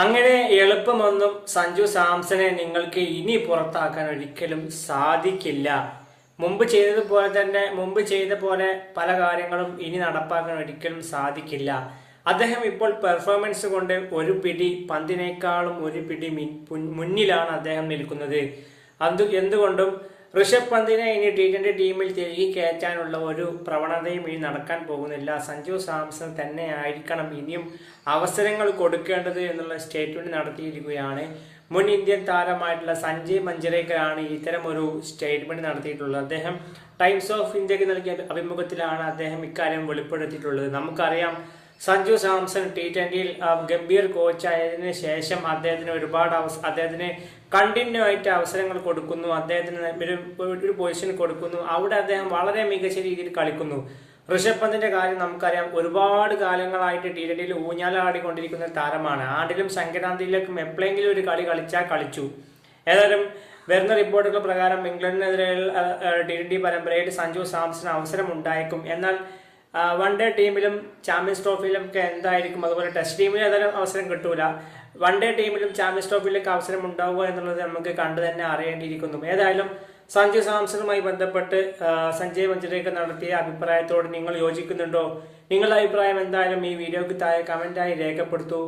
അങ്ങനെ എളുപ്പമൊന്നും സഞ്ജു സാംസനെ നിങ്ങൾക്ക് ഇനി പുറത്താക്കാൻ ഒരിക്കലും സാധിക്കില്ല. മുമ്പ് ചെയ്തതുപോലെ തന്നെ മുമ്പ് ചെയ്ത പോലെ പല കാര്യങ്ങളും ഇനി നടപ്പാക്കാൻ ഒരിക്കലും സാധിക്കില്ല. അദ്ദേഹം ഇപ്പോൾ പെർഫോമൻസ് കൊണ്ട് ഒരു പിടി പന്തിനേക്കാളും ഒരു പിടി മുന്നിലാണ് അദ്ദേഹം നിൽക്കുന്നത്. അത് എന്തുകൊണ്ടും ഋഷഭ് പന്തിനെ ഇനി ടി ട്വന്റി ടീമിൽ തിരികെ കയറ്റാനുള്ള ഒരു പ്രവണതയും ഇനി നടക്കാൻ പോകുന്നില്ല. സഞ്ജു സാംസൺ തന്നെ ആയിരിക്കണം ഇനിയും അവസരങ്ങൾ കൊടുക്കേണ്ടത് എന്നുള്ള സ്റ്റേറ്റ്മെന്റ് നടത്തിയിരിക്കുകയാണ്. മുൻ ഇന്ത്യൻ താരമായിട്ടുള്ള സഞ്ജയ് മഞ്ചരേക്കറാണ് ഇത്തരം ഒരു സ്റ്റേറ്റ്മെന്റ് നടത്തിയിട്ടുള്ളത്. അദ്ദേഹം ടൈംസ് ഓഫ് ഇന്ത്യയ്ക്ക് നൽകിയ അഭിമുഖത്തിലാണ് അദ്ദേഹം ഇക്കാര്യം വെളിപ്പെടുത്തിയിട്ടുള്ളത്. നമുക്കറിയാം സഞ്ജു സാംസൺ ടി ട്വന്റിയിൽ ഗംഭീർ കോച്ചായതിനു ശേഷം അദ്ദേഹത്തിന് ഒരുപാട് അവസ അദ്ദേഹത്തിന് കണ്ടിന്യൂ ആയിട്ട് അവസരങ്ങൾ കൊടുക്കുന്നു. അദ്ദേഹത്തിന് ഒരു ഒരു പൊസിഷൻ കൊടുക്കുന്നു. അവിടെ അദ്ദേഹം വളരെ മികച്ച രീതിയിൽ കളിക്കുന്നു. ഋഷഭ് പന്തിന്റെ കാര്യം നമുക്കറിയാം. ഒരുപാട് കാലങ്ങളായിട്ട് ടി ട്വന്റിയിൽ ഊഞ്ഞാലാടിക്കൊണ്ടിരിക്കുന്ന താരമാണ്. ആണ്ടിലും സംക്രാന്തിയിലേക്കും എപ്പോഴെങ്കിലും ഒരു കളി കളിച്ചാൽ കളിച്ചു. ഏതായാലും വരുന്ന റിപ്പോർട്ടുകൾ പ്രകാരം ഇംഗ്ലണ്ടിനെതിരെ ടി ട്വന്റി പരമ്പരയിൽ സഞ്ജു സാംസൺ അവസരം ഉണ്ടായേക്കും എന്നാൽ വൺ ഡേ ടീമിലും ചാമ്പ്യൻസ് ട്രോഫിയിലും ഒക്കെ എന്തായിരിക്കും? അതുപോലെ ടെസ്റ്റ് ടീമിൽ ഏതായാലും അവസരം കിട്ടൂല. വൺ ഡേ ടീമിലും ചാമ്പ്യൻസ് ട്രോഫിയിലൊക്കെ അവസരം ഉണ്ടാവുക എന്നുള്ളത് നമുക്ക് കണ്ടു തന്നെ അറിയേണ്ടിയിരിക്കുന്നു. ഏതായാലും സഞ്ജു സാംസണുമായി ബന്ധപ്പെട്ട് സഞ്ജയ് മഞ്ചരേക്കർ നടത്തിയ അഭിപ്രായത്തോട് നിങ്ങൾ യോജിക്കുന്നുണ്ടോ? നിങ്ങളുടെ അഭിപ്രായം എന്തായാലും ഈ വീഡിയോയ്ക്ക് താഴെ കമന്റായി രേഖപ്പെടുത്തൂ.